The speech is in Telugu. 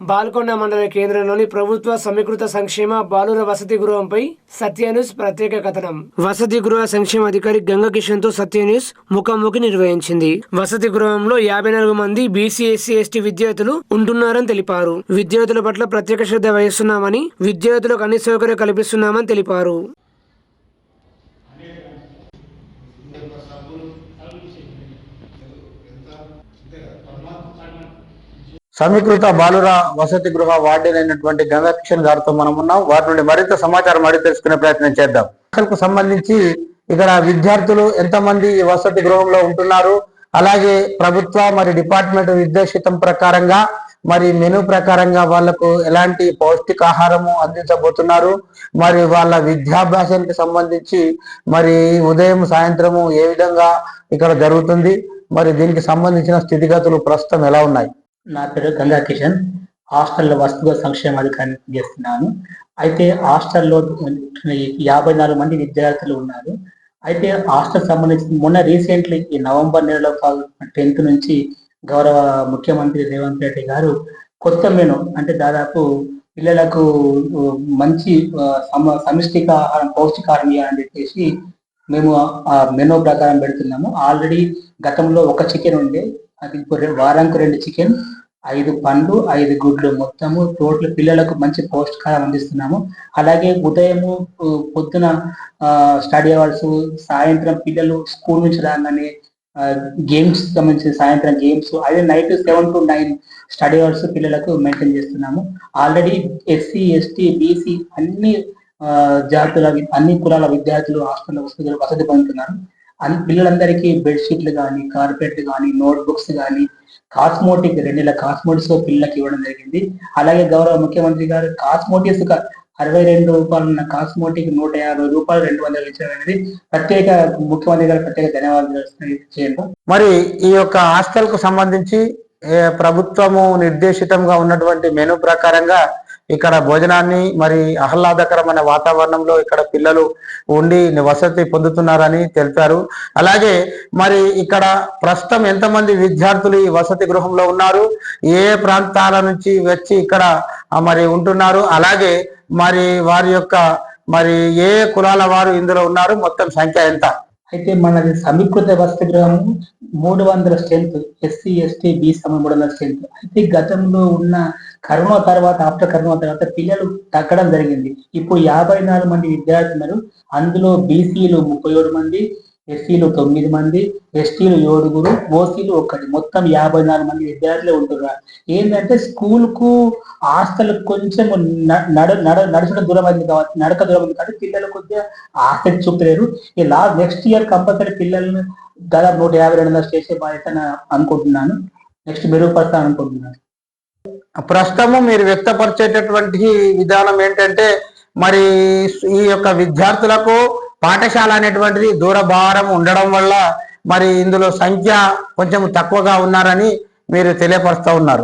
బాల్కొండ మండల కేంద్రంలోని ప్రభుత్వ సమీకృత సంక్షేమ బాలుర వసతి గృహంపై సత్యన్యూస్ ప్రత్యేక కథనం. వసతి గృహ సంక్షేమ అధికారి గంగ కిషన్తో సత్యన్యూస్ ముఖాముఖి నిర్వహించింది. వసతి గృహంలో యాభై నాలుగు మంది బీసీ ఎస్సీ ఎస్టీ విద్యార్థులు ఉంటున్నారని తెలిపారు. విద్యార్థుల పట్ల ప్రత్యేక శ్రద్ధ వహిస్తున్నామని విద్యార్థులకు అన్ని సౌకర్యాలు కల్పిస్తున్నామని తెలిపారు. సమీకృత బాలుర వసతి గృహ వార్డెన్ అయినటువంటి గారితో మనం ఉన్నాం. వారి నుండి మరింత సమాచారం అడిగి తెలుసుకునే ప్రయత్నం చేద్దాం. అసలుకు సంబంధించి ఇక్కడ విద్యార్థులు ఎంతమంది ఈ వసతి గృహంలో ఉంటున్నారు? అలాగే ప్రభుత్వ మరి డిపార్ట్మెంట్ నిర్దేశితం ప్రకారంగా మరి మెనూ ప్రకారంగా వాళ్ళకు ఎలాంటి పౌష్టికాహారము అందించబోతున్నారు? మరి వాళ్ళ విద్యాభ్యాసానికి సంబంధించి మరి ఉదయం సాయంత్రము ఏ విధంగా ఇక్కడ జరుగుతుంది? మరి దీనికి సంబంధించిన స్థితిగతులు ప్రస్తుతం ఎలా ఉన్నాయి? నా పేరు గంగా కిషన్. హాస్టల్లో వస్తుగ సంక్షేమ అధికారిని చేస్తున్నాను. అయితే హాస్టల్లో యాభై నాలుగు మంది విద్యార్థులు ఉన్నారు. అయితే హాస్టల్ సంబంధించి మొన్న రీసెంట్లీ ఈ నవంబర్ నెలలో టెన్త్ నుంచి గౌరవ ముఖ్యమంత్రి రేవంత్ రెడ్డి గారు కొత్త మెను అంటే దాదాపు పిల్లలకు మంచి సమ సమిష్టిక ఆహారం పౌష్టికాహారం ఇవ్వాలని చెప్పేసి మేము ఆ మెనూ ప్రకారం పెడుతున్నాము. ఆల్రెడీ గతంలో ఒక చికెన్ ఉండే అది వారానికి రెండు చికెన్ ఐదు పండ్లు ఐదు గుడ్లు. మొత్తము టోటల్ పిల్లలకు మంచి పౌష్టికాహారం అందిస్తున్నాము. అలాగే ఉదయము పొద్దున స్టడీ అవర్స్ సాయంత్రం పిల్లలు స్కూల్ నుంచి రాగానే గేమ్స్ సంబంధించిన సాయంత్రం గేమ్స్ అదే night seven to nine study hours పిల్లలకు మెయింటైన్ చేస్తున్నాము. ఆల్రెడీ ఎస్సీ ఎస్టీ బీసీ అన్ని ఆ, జాతుల అన్ని కులాల విద్యార్థులు హాస్టల్లో వసతి వసతి పొందుతున్నారు. పిల్లలందరికీ బెడ్షీట్లు కానీ కార్పెట్లు కానీ నోట్బుక్స్ కానీ కాస్మోటిక్ రెండు నెలల కాస్మోటిక్స్ పిల్లలకి ఇవ్వడం జరిగింది. అలాగే గౌరవ ముఖ్యమంత్రి గారు కాస్మోటిక్స్ అరవై రెండు రూపాయలు ఉన్న కాస్మోటిక్ నూట యాభై రూపాయలు రెండు వందలు ఇచ్చడం అనేది ప్రత్యేక ముఖ్యమంత్రి గారు ప్రత్యేక ధన్యవాదాలు చేయండి మరి ఈ యొక్క హాస్టల్కు సంబంధించి ప్రభుత్వము నిర్దేశితంగా ఉన్నటువంటి మెనూ ప్రకారంగా ఇక్కడ భోజనాన్ని మరి ఆహ్లాదకరమైన వాతావరణంలో ఇక్కడ పిల్లలు ఉండి వసతి పొందుతున్నారని తెలిపారు. అలాగే మరి ఇక్కడ ప్రస్తుతం ఎంతమంది విద్యార్థులు ఈ వసతి గృహంలో ఉన్నారు? ఏ ప్రాంతాల నుంచి వచ్చి ఇక్కడ మరి ఉంటున్నారు? అలాగే మరి వారి యొక్క మరి ఏ కులాల వారు ఇందులో ఉన్నారు? మొత్తం సంఖ్య ఎంత? అయితే మనది సమీకృత వసతి గృహం మూడు వందల స్ట్రెంత్ ఎస్సీ ఎస్టీ బీసీ మూడు వందల స్ట్రెంత్ అయితే గతంలో ఉన్న కరోనా తర్వాత ఆఫ్టర్ కరోనా తర్వాత పిల్లలు తగ్గడం జరిగింది. ఇప్పుడు యాభై నాలుగు మంది విద్యార్థులు అందులో బీసీలు ముప్పై ఏడు మంది ఎస్సీలు తొమ్మిది మంది ఎస్టీలు ఏడుగురు ఓసీలు ఒకటి మొత్తం యాభై నాలుగు మంది విద్యార్థులే ఉంటున్నారు ఏంటంటే స్కూల్కు హాస్టల్ కొంచెం నడ నడ నడచడం దూరం అయింది కాబట్టి నడక దూరం అయింది కాబట్టి పిల్లలు కొద్దిగా ఆసక్తి చూపలేరు ఈ నెక్స్ట్ ఇయర్ కంపల్సరీ పిల్లల్ని దాదాపు నూట యాభై రెండు వందలు చేసే బాధ్యత అనుకుంటున్నాను. నెక్స్ట్ మెరుగుపరుస్తాను అనుకుంటున్నాను. ప్రస్తుతము మీరు వ్యక్తపరిచేటటువంటి విధానం ఏంటంటే మరి ఈ యొక్క విద్యార్థులకు పాఠశాల అనేటువంటిది దూరభారం ఉండడం వల్ల మరి ఇందులో సంఖ్య కొంచెం తక్కువగా ఉన్నారని మీరు తెలియపరుస్తూ ఉన్నారు.